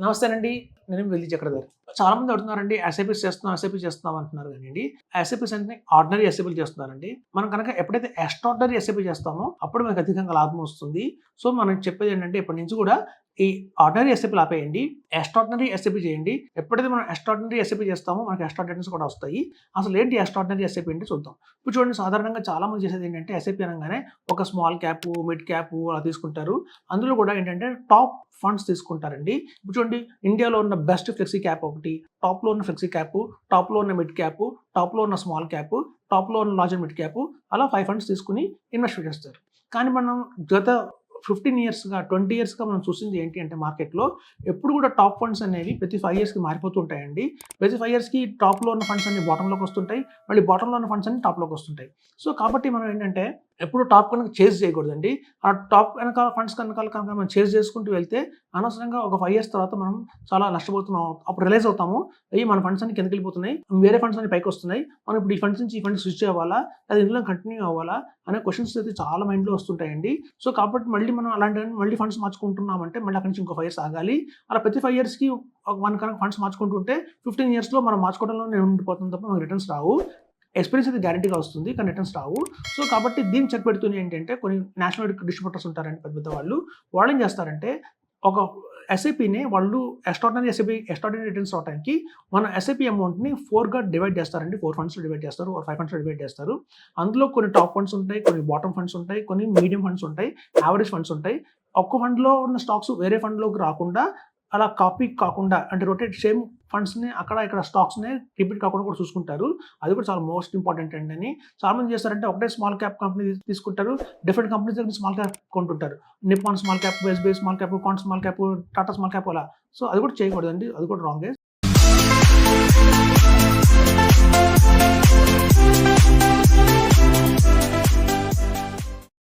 నమస్తేనండి. నేను వెళ్ళి చక్రధర్ చాలా మంది అడుగుతున్నారండి ఎస్ఐపీస్ చేస్తున్నాం ఎస్ఐపి చేస్తున్నాం అంటున్నారు కానీ ఎస్ఐపీస్ అంటే ఆర్డినరీ ఎస్ఐపీలు చేస్తున్నారండి మనం కనుక ఎప్పుడైతే ఎక్స్ట్రాడినరీ ఎస్ఐపీ చేస్తామో అప్పుడు మనకు అధికంగా లాభం వస్తుంది సో మనం చెప్పేది ఏంటంటే ఇప్పటి నుంచి కూడా ఈ ఆర్డినరీ ఎస్ఐపీలు ఆపేయండి ఎక్స్ట్రాడినరీ ఎస్ఐపీ చేయండి ఎప్పుడైతే మనం ఎక్స్ట్రాడినరీ ఎస్ఐపీ చేస్తామో మనకి ఎక్స్ట్రాడినరీస్ కూడా వస్తాయి అసలు ఏంటి ఎక్స్ట్రాడినరీ ఎస్ఐపీ అంటే చూద్దాం ఇప్పుడు చూడండి సాధారణంగా చాలా మంది చేసేది ఏంటంటే ఎస్ఐపీ అనగానే ఒక స్మాల్ క్యాప్ మిడ్ క్యాప్ అలా తీసుకుంటారు అందులో కూడా ఏంటంటే టాప్ ఫండ్స్ తీసుకుంటారండి ఇప్పుడు చూడండి ఇండియాలో ఉన్న బెస్ట్ ఫ్లెక్సీ క్యాప్ ఒకటి టాప్లో ఉన్న ఫ్లెక్సీ క్యాప్ టాప్లో ఉన్న మిడ్ క్యాప్ టాప్లో ఉన్న స్మాల్ క్యాప్ టాప్లో ఉన్న లార్జ్ మిడ్ క్యాప్ అలా ఫైవ్ ఫండ్స్ తీసుకుని ఇన్వెస్ట్ చేస్తారు. కానీ మనం గత ఫిఫ్టీన్ ఇయర్స్గా ట్వంటీ ఇయర్స్గా మనం చూసింది ఏంటి అంటే మార్కెట్లో ఎప్పుడు కూడా టాప్ ఫండ్స్ అనేవి ప్రతి ఫైవ్ ఇయర్స్కి మారిపోతుంటాయండి ప్రతి ఫైవ్ ఇయర్స్కి టాప్లో ఉన్న ఫండ్స్ అన్ని బాటంలోకి వస్తుంటాయి మళ్ళీ బాటంలో ఉన్న ఫండ్స్ అన్ని టాప్లోకి వస్తుంటాయి. సో కాబట్టి మనం ఏంటంటే ఎప్పుడు టాప్ కనుక చేజ్ చేయకూడదండి. ఆ టాప్ వెనకాల ఫండ్స్ కనుక కనుక మనం చేజ్ చేసుకుంటూ వెళ్తే అనవసరంగా ఒక ఫైవ్ ఇయర్స్ తర్వాత మనం చాలా నష్టపోతున్నాం. అప్పుడు రిలైజ్ అవుతాము అయ్యి మన ఫండ్స్ అన్ని కిందకి వెళ్ళిపోతున్నాయి. వేరే ఫండ్స్ అన్ని పైకి వస్తున్నాయి. మనం ఇప్పుడు ఈ ఫండ్స్ నుంచి ఈ ఫండ్స్ స్విచ్ అవ్వాలా? అది ఇందులో కంటిన్యూ అవ్వాలా? అనే క్వశ్చన్స్ అయితే చాలా మైండ్లో వస్తుంటాయండి. సో కాబట్టి మళ్ళీ మనం అలాంటి మళ్ళీ ఫండ్స్ మార్చుకుంటున్నామంటే మళ్ళీ అక్కడి నుంచి ఇంకో ఫైవ్ ఇయర్స్ ఆగాలి. అలా ప్రతి ఫైవ్ ఇయర్స్కి వన్ కనుక ఫండ్స్ మార్చుకుంటుంటే ఫిఫ్టీన్ ఇయర్స్లో మనం మార్చుకోవడంలో నేను ఉండిపోతుంది తప్ప మనకు రిటర్న్స్ రావు. ఎక్స్పీరియన్స్ అయితే గ్యారంటీగా వస్తుంది కానీ రిటర్న్స్ రావు. సో కాబట్టి దీన్ని చెక్ పెడుతుంది ఏంటంటే కొన్ని నేషనల్ డిస్ట్రిబ్యూటర్స్ ఉంటారండి పెద్ద పెద్ద వాళ్ళు. వాళ్ళు ఏం చేస్తారంటే ఒక ఎస్ఐపిని వాళ్ళు ఎక్స్ట్రాడినరీ ఎస్ఐపి ఎక్స్ట్రాడినరీ రిటర్న్స్ రావడానికి మన ఎస్ఐపి అమౌంట్ని ఫోర్గా డివైడ్ చేస్తారండి. ఫోర్ ఫండ్స్లో డివైడ్ చేస్తారు ఫైవ్ ఫండ్స్ డివైడ్ చేస్తారు. అందులో కొన్ని టాప్ ఫండ్స్ ఉంటాయి కొన్ని బాటమ్ ఫండ్స్ ఉంటాయి కొన్ని మీడియం ఫండ్స్ ఉంటాయి యావరేజ్ ఫండ్స్ ఉంటాయి. ఒక్క ఫండ్లో ఉన్న స్టాక్స్ వేరే ఫండ్లోకి రాకుండా అలా కాపీ కాకుండా అంటే రొటేట్ సేమ్ ఫండ్స్ని అక్కడ ఇక్కడ స్టాక్స్ని రిపీట్ కాకుండా కూడా చూసుకుంటారు. అది కూడా చాలా మోస్ట్ ఇంపార్టెంట్ అండి అని. చాలామంది చేస్తారంటే ఒకటే స్మాల్ క్యాప్ కంపెనీ తీసుకుంటారు. డిఫరెంట్ కంపెనీస్ దగ్గర small cap కొంటుంటారు. Nippon small cap SBI small cap కాన్ small cap Tata small cap అలా. సో అది కూడా చేయకూడదండి. అది కూడా రాంగే.